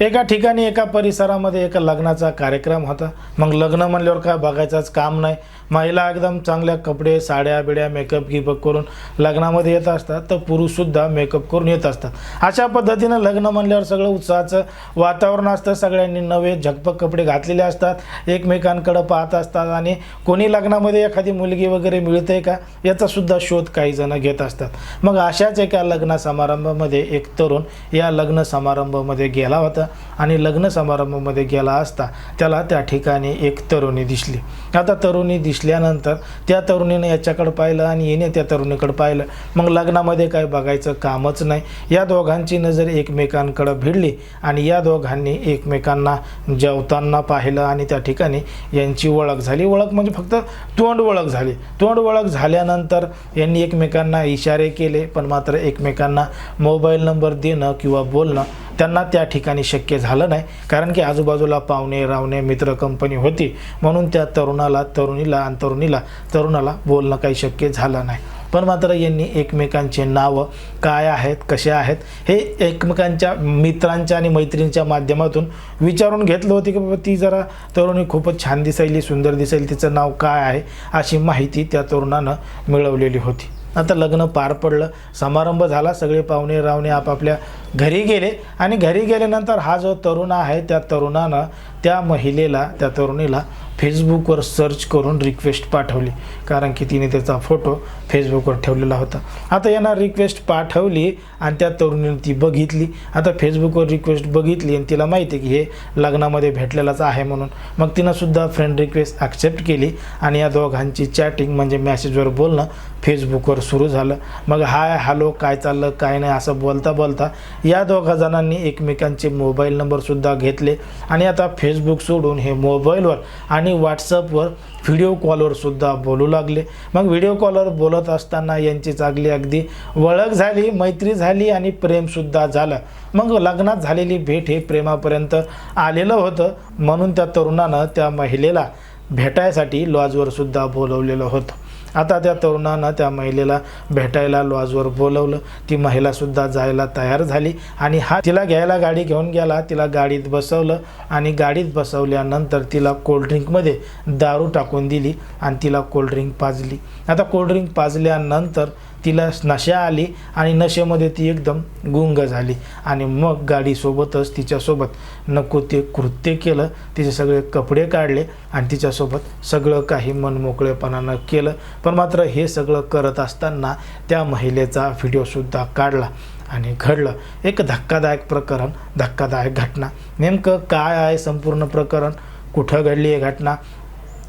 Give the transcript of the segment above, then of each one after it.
एका ठिकाणी एका परिसरामध्ये एका लग्नाचा कार्यक्रम होता. मग लग्न म्हणल्यावर काय बघायचंच काम नाही. महिला एकदम चांगल्या कपडे साड्या बिड्या मेकअप गिपअप करून लग्नामध्ये येत असतात. तर पुरुषसुद्धा मेकअप करून येत असतात. अशा पद्धतीनं लग्न म्हणल्यावर सगळं उत्साहाचं वातावरण असतं. सगळ्यांनी नवे झगपक कपडे घातलेले असतात. एकमेकांकडं पाहत असतात. आणि कोणी लग्नामध्ये एखादी मुलगी वगैरे मिळते का? याचासुद्धा शोध काही जण घेत असतात. मग अशाच एका लग्न समारंभामध्ये एक तरुण या लग्न समारंभामध्ये गेला होता. आणि लग्न समारंभामध्ये गेला असता त्याला त्या ठिकाणी एक तरुणी दिसली. आता तरुणी दिसल्यानंतर त्या तरुणीनं याच्याकडं पाहिलं आणि येणे त्या तरुणीकडं पाहिलं. मग लग्नामध्ये काय बघायचं कामच नाही. या दोघांची नजर एकमेकांकडं भिडली आणि या दोघांनी एकमेकांना जेवताना पाहिलं आणि त्या ठिकाणी यांची ओळख झाली. ओळख म्हणजे फक्त तोंड ओळख झाली. तोंड ओळख झाल्यानंतर यांनी एकमेकांना इशारे केले पण मात्र एकमेकांना मोबाईल नंबर देणं किंवा बोलणं त्यांना त्या ठिकाणी शक्य झालं नाही. कारण की आजूबाजूला पाहुणे रावणे मित्र कंपनी होती. म्हणून त्या तरुणाला तरुणीला आणि तरुणीला तरुणाला बोलणं काही शक्य झालं नाही. पण मात्र यांनी एकमेकांचे नावं काय आहेत कसे आहेत हे एकमेकांच्या मित्रांच्या आणि मैत्रिणींच्या माध्यमातून विचारून घेतलं होतं की बाबा ती जरा तरुणी खूपच छान दिसायली सुंदर दिसायली तिचं नाव काय आहे? अशी माहिती त्या तरुणानं मिळवलेली होती. आता लग्न पार पडलं समारंभ झाला सगळे पाहुणे रावणे आपापल्या घरी गेले आणि घरी गेल्यानंतर हा जो तरुण आहे त्या तरुणानं त्या महिलेला त्या तरुणीला फेसबुकवर सर्च करून रिक्वेस्ट पाठवली. कारण की तिने त्याचा फोटो फेसबुकवर ठेवलेला होता. आता यांना रिक्वेस्ट पाठवली आणि त्या तरुणीने ती बघितली. आता फेसबुकवर रिक्वेस्ट बघितली आणि तिला माहिती आहे की हे लग्नामध्ये भेटलेलाच आहे म्हणून. मग तिनंसुद्धा फ्रेंड रिक्वेस्ट ॲक्सेप्ट केली आणि या दोघांची चॅटिंग म्हणजे मॅसेजवर बोलणं फेसबुकवर सुरू झालं. मग हाय हॅलो काय चाललं काय नाही असं बोलता बोलता या दोघा जणांनी एकमेकांचे मोबाईल नंबरसुद्धा घेतले. आणि आता फेसबुक सोडून हे मोबाईलवर आणि व्हॉट्सअपवर व्हिडिओ कॉलवर सुद्धा बोलू लागले. मग व्हिडिओ कॉलवर बोलत असताना यांची चांगली अगदी ओळख झाली मैत्री झाली आणि प्रेमसुद्धा झालं. मग लग्नात झालेली भेट हे प्रेमापर्यंत आलेलं होतं म्हणून त्या तरुणानं त्या महिलेला भेटायसाठी लॉजवर सुद्धा बोलवलेलं होतं. आता त्या तरुणानं त्या महिलेला भेटायला लॉजवर बोलवलं. ती महिलासुद्धा जायला तयार झाली आणि हा तिला घ्यायला गाडी घेऊन गेला. तिला गाडीत बसवलं आणि गाडीत बसवल्यानंतर तिला कोल्ड्रिंकमध्ये दारू टाकून दिली आणि तिला कोल्ड्रिंक पाजली. आता कोल्ड्रिंक पाजल्यानंतर तिला नशा आली आणि नशेमध्ये ती एकदम गुंग झाली. आणि मग गाडीसोबतच तिच्यासोबत नको ते कृत्य केलं. तिचे सगळे कपडे काढले आणि तिच्यासोबत सगळं काही मनमोकळेपणानं केलं. पण मात्र हे सगळं करत असताना त्या महिलेचा व्हिडिओसुद्धा काढला आणि घडलं. एक धक्कादायक प्रकरण धक्कादायक घटना. नेमकं काय आहे संपूर्ण प्रकरण? कुठं घडली आहे घटना?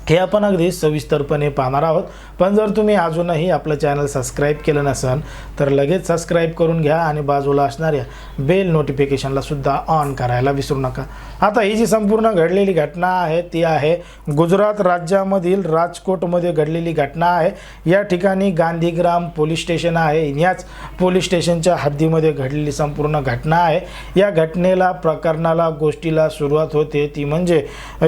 हे आपण अगदी सविस्तरपणे पाहणार आहोत. पण जर तुम्ही अजूनही आपलं चॅनल सबस्क्राईब केलं नसेल तर लगेच सबस्क्राईब करून घ्या आणि बाजूला असणाऱ्या बेल नोटिफिकेशनला सुद्धा ऑन करायला विसरू नका. आता ही जी संपूर्ण घडलेली घटना आहे ती आहे गुजरात राज्यामधील राजकोटमध्ये घडलेली घटना आहे. या ठिकाणी गांधीग्राम पोलीस स्टेशन आहे. याच पोलीस स्टेशनच्या हद्दीमध्ये घडलेली संपूर्ण घटना आहे. या घटनेला प्रकरणाला गोष्टीला सुरुवात होते ती म्हणजे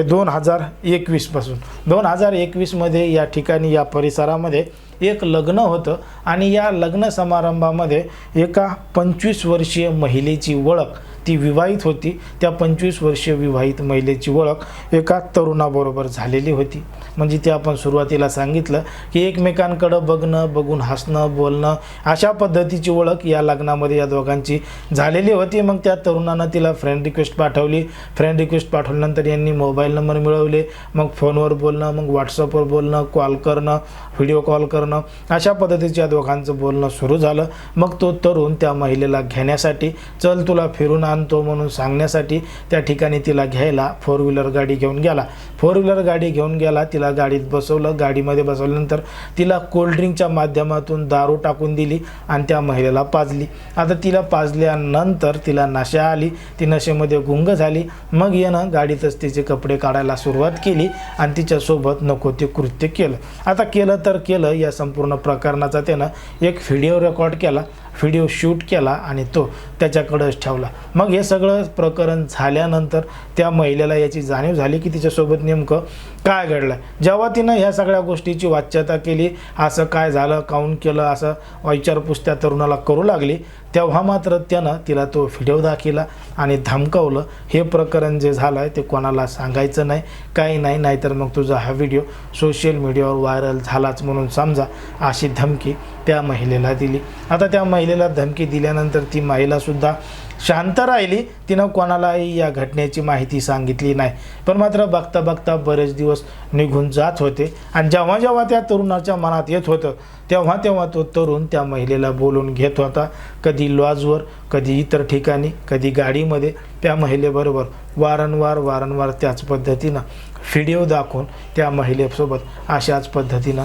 दोन हजार एकवीसपासून दोन हजार एकवीसमध्ये या ठिकाणी या परिसरामध्ये एक लग्न होतं आणि या लग्न समारंभामध्ये एका पंचवीस वर्षीय महिलेची ओळख ती विवाहित होती. त्या पंचवीस वर्षीय विवाहित महिलेची ओळख एका तरुणाबरोबर झालेली होती. म्हणजे ते आपण सुरुवातीला सांगितलं की एकमेकांकडं बघणं बघून हसणं बोलणं अशा पद्धतीची ओळख या लग्नामध्ये या दोघांची झालेली होती. मग त्या तरुणानं तिला फ्रेंड रिक्वेस्ट पाठवली. फ्रेंड रिक्वेस्ट पाठवल्यानंतर यांनी मोबाईल नंबर मिळवले. मग फोनवर बोलणं मग व्हॉट्सअपवर बोलणं कॉल करणं व्हिडिओ कॉल करणं अशा पद्धतीच्या दोघांचं बोलणं सुरू झालं. मग तो तरुण त्या महिलेला घेण्यासाठी चल तुला फिरून आणतो म्हणून सांगण्यासाठी त्या ठिकाणी तिला घ्यायला फोर व्हीलर गाडी घेऊन गेला. फोर व्हीलर गाडी घेऊन गेला तिला गाडीत बसवलं. गाडीमध्ये बसवल्यानंतर तिला कोल्ड्रिंकच्या माध्यमातून दारू टाकून दिली आणि त्या महिलेला पाजली. आता तिला पाजल्यानंतर तिला नशा आली. ती नशेमध्ये गुंग झाली. मग येणं गाडीतच तिचे कपडे काढायला सुरुवात केली आणि तिच्यासोबत नको ते कृत्य केलं. आता केलं तर केलं या संपूर्ण प्रकरणाचा त्यानं एक व्हिडिओ रेकॉर्ड केला व्हिडिओ शूट केला आणि तो त्याच्याकडंच ठेवला. मग हे सगळं प्रकरण झाल्यानंतर त्या महिलेला याची जाणीव झाली की तिच्यासोबत नेमकं काय घडलं. जेव्हा तिनं ह्या सगळ्या गोष्टीची वाच्यता केली असं काय झालं काऊन केलं असं विचारपूस त्या तरुणाला करू लागली तेव्हा मात्र त्यानं तिला तो व्हिडिओ दाखिला आणि धमकावलं हे प्रकरण जे झालं आहे ते कोणाला सांगायचं नाही काही नाही नाहीतर मग तुझा हा व्हिडिओ सोशल मीडियावर व्हायरल झालाच म्हणून समजा. अशी धमकी त्या महिलेला दिली. आता त्या महिलेला धमकी दिल्यानंतर ती महिलासुद्धा शांत राहिली. तिनं कोणालाही या घटनेची माहिती सांगितली नाही. पण मात्र बघता बघता बरेच दिवस निघून जात होते. आणि जेव्हा जेव्हा त्या तरुणाच्या मनात येत होतं तेव्हा तेव्हा तो तरुण त्या महिलेला बोलून घेत होता. कधी लॉजवर कधी इतर ठिकाणी कधी गाडीमध्ये. त्या महिलेबरोबर वारंवार वारंवार त्याच पद्धतीनं व्हिडिओ दाखवून त्या महिलेसोबत अशाच पद्धतीनं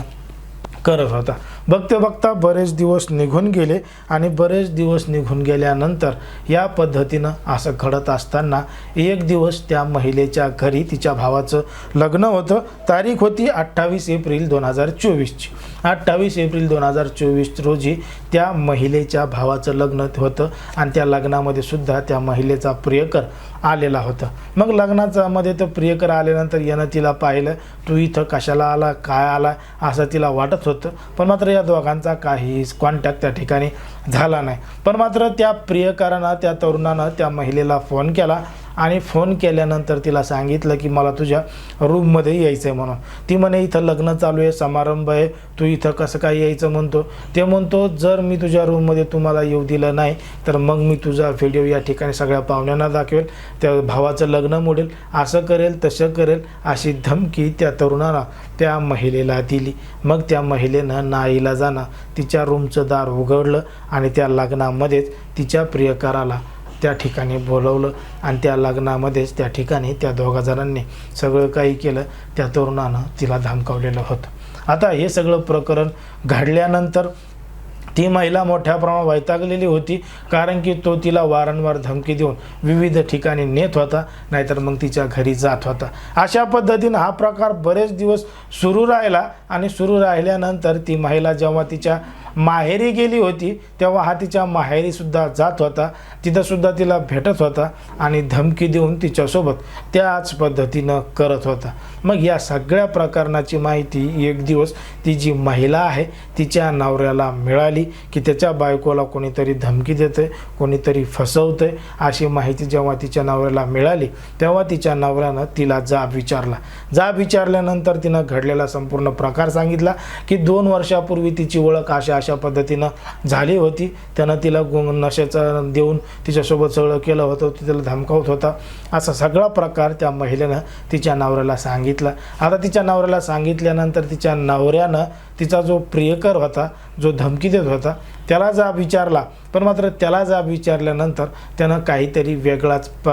करत होता बघता बघता बरेच दिवस निघून गेले आणि बरेच दिवस निघून गेल्यानंतर या पद्धतीनं असं घडत असताना एक दिवस त्या महिलेच्या घरी तिच्या भावाचं लग्न होतं. तारीख होती अठ्ठावीस एप्रिल दोन हजार चोवीसची. अठ्ठावीस एप्रिल दोन हजार चोवीस रोजी त्या महिलेच्या भावाचं लग्न होतं आणि त्या लग्नामध्ये सुद्धा त्या महिलेचा प्रियकर आलेला होता. मग लग्नाचा मध्ये तर प्रियकर आल्यानंतर यानं तिला पाहिलं तू इथं कशाला आला? काय आला? असं तिला वाटत होतं. पण मात्र या दोघांचा काहीच कॉन्टॅक्ट त्या ठिकाणी झाला नाही. पण मात्र त्या प्रियकरानं त्या तरुणानं त्या महिलेला फोन केला. आणि फोन केल्यानंतर तिला सांगितलं की मला तुझ्या रूममध्ये यायचं आहे म्हणून. ती म्हणे इथं लग्न चालू आहे समारंभ आहे. तू इथं कसं काय यायचं? म्हणतो. ते म्हणतो जर मी तुझ्या रूममध्ये तुम्हाला येऊ दिलं नाही तर मग मी तुझा व्हिडिओ या ठिकाणी सगळ्या पाहुण्यांना दाखवेल. त्या भावाचं लग्न मोडेल. असं करेल तसं करेल अशी धमकी त्या तरुणाला त्या महिलेला दिली. मग त्या महिलेनं नाईला जाणं तिच्या रूमचं दार उघडलं आणि त्या लग्नामध्येच तिच्या प्रियकराला त्या ठिकाणी बोलवलं आणि त्या लग्नामध्येच त्या ठिकाणी त्या दोघा जणांनी सगळं काही केलं. त्या तरुणानं तिला धमकावलेलं होतं. आता हे सगळं प्रकरण घडल्यानंतर ती महिला मोठ्या प्रमाणात वैतागलेली होती कारण की तो तिला वारंवार धमकी देऊन विविध ठिकाणी नेत होता नाहीतर मग तिच्या घरी जात होता. अशा पद्धतीनं हा प्रकार बरेच दिवस सुरू राहिला आणि सुरू राहिल्यानंतर ती महिला जेव्हा तिच्या माहेरी गेली होती तेव्हा हा तिच्या माहेरीसुद्धा जात होता. तिथंसुद्धा तिला भेटत होता आणि धमकी देऊन तिच्यासोबत त्याच पद्धतीनं करत होता. मग या सगळ्या प्रकरणाची माहिती एक दिवस ती जी महिला आहे तिच्या नवऱ्याला मिळाली. की त्याच्या बायकोला कोणीतरी धमकी देते कोणीतरी फसवतंय अशी माहिती जेव्हा तिच्या नवऱ्याला मिळाली तेव्हा तिच्या नवऱ्यानं तिला जाब विचारला. जाब विचारल्यानंतर तिनं घडलेला संपूर्ण प्रकार सांगितला की दोन वर्षापूर्वी तिची ओळख अशा अशा पद्धतीनं झाली होती. त्यानं तिला गु नशेचं देऊन तिच्यासोबत सगळं केलं होतं तिला धमकावत होता. असा सगळा प्रकार त्या महिलेनं तिच्या नवऱ्याला सांगितला. आता तिच्या नवऱ्याला सांगितल्यानंतर तिच्या नवऱ्यानं तिचा जो प्रियकर होता जो धमकी देत होता त्याला जाब विचारला पण मात्र त्याला जाब विचारल्यानंतर त्यानं काहीतरी वेगळाच प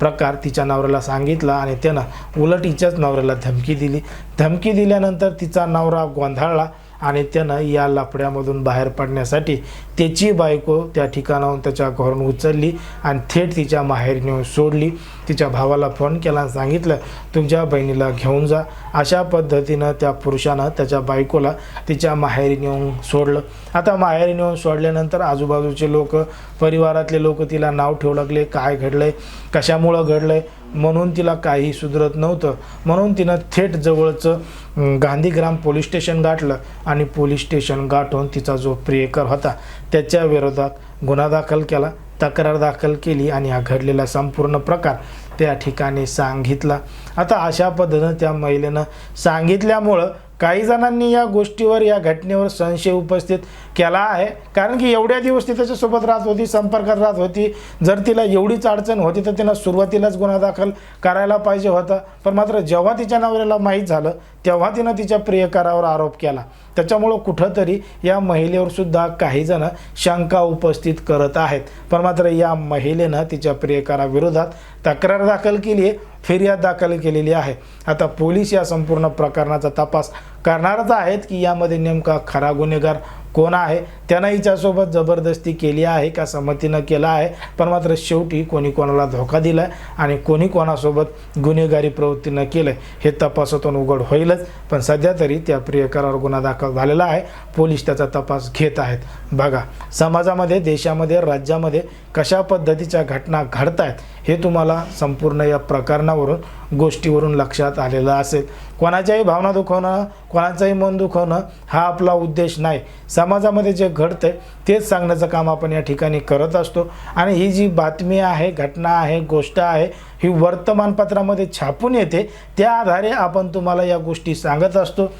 प्रकार तिच्या नवऱ्याला सांगितला आणि त्यानं उलट हिच्याच नवऱ्याला धमकी दिली. धमकी दिल्यानंतर तिचा नवरा गोंधळला. आणि त्यानं या लफड्यामधून बाहेर पडण्यासाठी त्याची बायको त्या ठिकाणाहून त्याच्या घरून उचलली आणि थेट तिच्या माहेर नेऊन सोडली. तिच्या भावाला फोन केला आणि सांगितलं तुमच्या बहिणीला घेऊन जा. अशा पद्धतीनं त्या पुरुषानं त्याच्या बायकोला तिच्या माहेरी नेऊन सोडलं. आता माहेरी नेऊन सोडल्यानंतर आजूबाजूचे लोक परिवारातले लोक तिला नाव ठेवू लागले. काय घडलं आहे कशामुळं घडलं आहे म्हणून तिला काही सुधरत नव्हतं. म्हणून तिनं थेट जवळचं गांधीग्राम पोलीस स्टेशन गाठलं आणि पोलीस स्टेशन गाठून तिचा जो प्रियकर होता त्याच्या विरोधात गुन्हा दाखल केला तक्रार दाखल केली आणि हा घडलेला संपूर्ण प्रकार त्या ठिकाणी सांगितला. आता अशा पद्धतीनं त्या महिलेनं सांगितल्यामुळं काही जणांनी या गोष्टीवर या घटनेवर संशय उपस्थित केला आहे. कारण की एवढ्या दिवस ती त्याच्यासोबत राहत होती संपर्कात राहत होती. जर तिला एवढीच अडचण होती तर तिनं सुरुवातीलाच गुन्हा दाखल करायला पाहिजे होता. पण मात्र जेव्हा तिच्या नवऱ्याला माहीत झालं तेव्हा तिनं तिच्या प्रियकरावर आरोप केला. त्याच्यामुळं कुठंतरी या महिलेवर सुद्धा काही जण शंका उपस्थित करत आहेत. पण मात्र या महिलेनं तिच्या प्रियकराविरोधात तक्रार दाखल केली आहे फिर्याद दाखल केलेली आहे. आता पोलीस या संपूर्ण प्रकरणाचा तपास करणारच आहेत की यामध्ये नेमका खरा गुन्हेगार कोण आहे? त्यानं हिच्यासोबत जबरदस्ती केली आहे का? संमतीनं केला आहे. पण मात्र शेवटी कोणी कोणाला धोका दिला आहे आणि कोणी कोणासोबत गुन्हेगारी प्रवृत्तीनं केलं आहे हे तपासातून उघड होईलच. पण सध्या तरी त्या प्रियकरावर गुन्हा दाखल झालेला आहे. पोलीस त्याचा तपास घेत आहेत. बघा समाजामध्ये देशामध्ये राज्यामध्ये कशा पद्धतीच्या घटना घडत आहेत हे तुम्हाला संपूर्ण या प्रकरणावरून गोष्टीवरून लक्षात आलेलं असेल. कोणाच्याही भावना दुखवणं कोणाचंही मन दुखवणं हा आपला उद्देश नाही. समाजामध्ये जे घडतं तेच सांगण्याचं काम आपण या ठिकाणी करत असतो. आणि ही जी बातमी आहे घटना आहे गोष्ट आहे ही वर्तमानपत्रामध्ये छापून येते. त्या आधारे आपण तुम्हाला या गोष्टी सांगत असतो.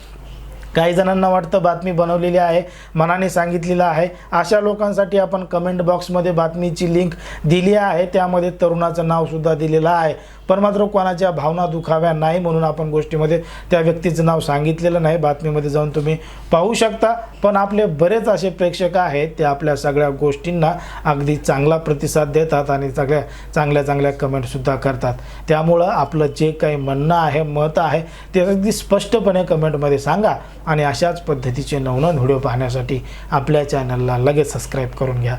काही जणांना वाटतं बातमी बनवलेली आहे मनाने सांगितलेलं आहे. अशा लोकांसाठी आपण कमेंट बॉक्समध्ये बातमीची लिंक दिली आहे. त्यामध्ये तरुणाचं नावसुद्धा दिलेलं आहे. पण मात्र कोणाच्या भावना दुखाव्या नाही म्हणून आपण गोष्टीमध्ये त्या व्यक्तीचं नाव सांगितलेलं नाही. बातमीमध्ये जाऊन तुम्ही पाहू शकता. पण आपले बरेच असे प्रेक्षक आहेत ते आपल्या सगळ्या गोष्टींना अगदी चांगला प्रतिसाद देतात आणि सगळ्या चांगल्या चांगल्या कमेंटसुद्धा करतात. त्यामुळं आपलं जे काही म्हणणं आहे मत आहे ते अगदी स्पष्टपणे कमेंटमध्ये सांगा आणि अशाच पद्धतीचे नवनवन व्हिडिओ पाहण्यासाठी आपल्या चॅनलला लगेच सबस्क्राईब करून घ्या.